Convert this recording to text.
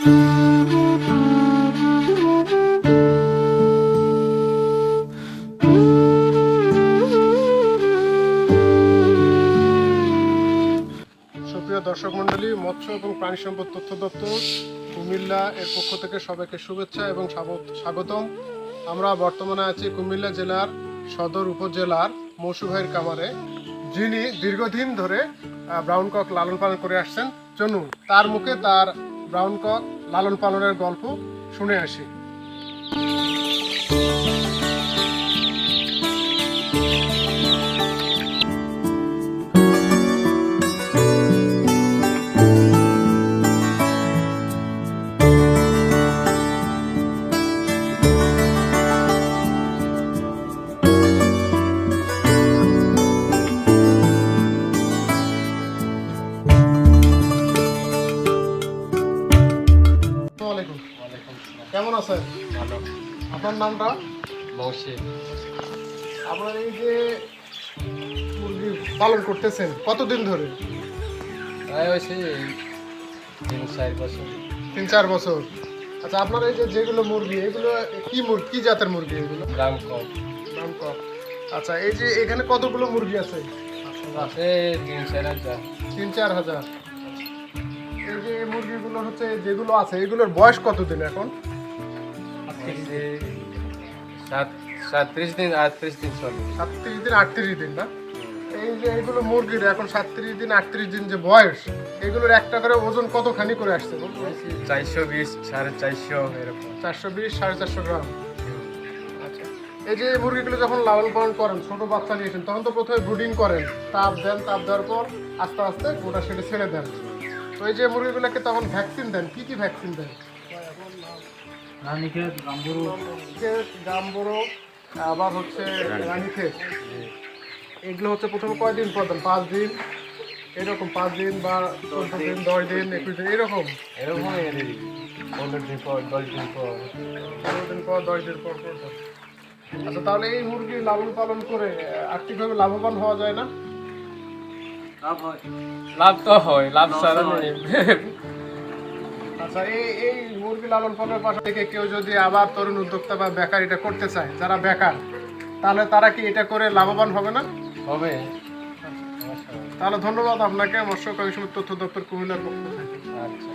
দর্শক মন্ডলী মৎস্য এবং প্রাণী সম্পদ তথ্য দপ্তর কুমিল্লা এর পক্ষ থেকে সবাইকে শুভেচ্ছা এবং স্বাগতম। আমরা বর্তমানে আছি কুমিল্লা জেলার সদর উপজেলার মৌসু ভাইয়ের কামারে যিনি দীর্ঘদিন ধরে ব্রাউন কক লালন পালন করে আসছেন। চলুন, তার মুখে তার ব্রাউন কক লালন পালনের গল্প শুনে আসি। কেমন আছেন? ভালো। আপনার নামটা? মৌসি আপনার এই যে মুরগি পালন করতেছেন কতদিন ধরে? তিন চার বছর। তিন চার বছর। আচ্ছা আপনার এই যে যেগুলো মুরগি এগুলো কি মুরগি কি জাতের মুরগি এগুলো? গ্রাম কম। নাম কম। আচ্ছা এই যে এখানে কতগুলো মুরগি আছে? আছে তিন চার হাজার। তিন চার হাজার। এই যে মুরগিগুলো হচ্ছে যেগুলো আছে এগুলোর বয়স কতদিন এখন? সাত সাতত্রিশ দিন আটত্রিশ দিন চলে। সাতত্রিশ দিন আটত্রিশ দিন না? এই যে এইগুলো মুরগির এখন সাতত্রিশ দিন আটত্রিশ দিন যে বয়স এগুলোর একটা করে ওজন কতখানি করে আসছে বলুন? চারশো বিশ সাড়ে চারশো এরকম। চারশো বিশ সাড়ে চারশো গ্রাম। আচ্ছা। এই যে মুরগিগুলো যখন লালন পালন করেন ছোট বাচ্চা নিয়েছেন তখন তো প্রথমে ব্রুডিং করেন তাপ দেন তাপ দেওয়ার পর আস্তে আস্তে গোটা সেটা ছেড়ে দেন। তো এই যে মুরগিগুলোকে তখন ভ্যাকসিন দেন কি কি ভ্যাকসিন দেন? রানীক্ষেত গাম্বুরু গাম্বরো আবার হচ্ছে রানীক্ষেত। এগুলো হচ্ছে প্রথমে কয়দিন পর দেন পাঁচ দিন? এরকম পাঁচ দিন বা চোদ্দ দিন দশ দিন একুশ দিন এরকম? এরকম পনেরো দিন পর দশ দিন পর। পনেরো দিন পর দশ দিন পর আচ্ছা তাহলে এই মুরগি লালন পালন করে আর্থিকভাবে লাভবান হওয়া যায় না? লাভ তো হয় লাভ ছাড়া আচ্ছা এই এই মুরগি লালন পালনের পাশে থেকে কেউ যদি আবার তরুণ উদ্যোক্তা বা বেকার এটা করতে চায় যারা বেকার তাহলে তারা কি এটা করে লাভবান হবে না? হবে। তাহলে ধন্যবাদ আপনাকে মৎস্য কমিশন তথ্য দপ্তর কুমিল্লার পক্ষ থেকে। আচ্ছা।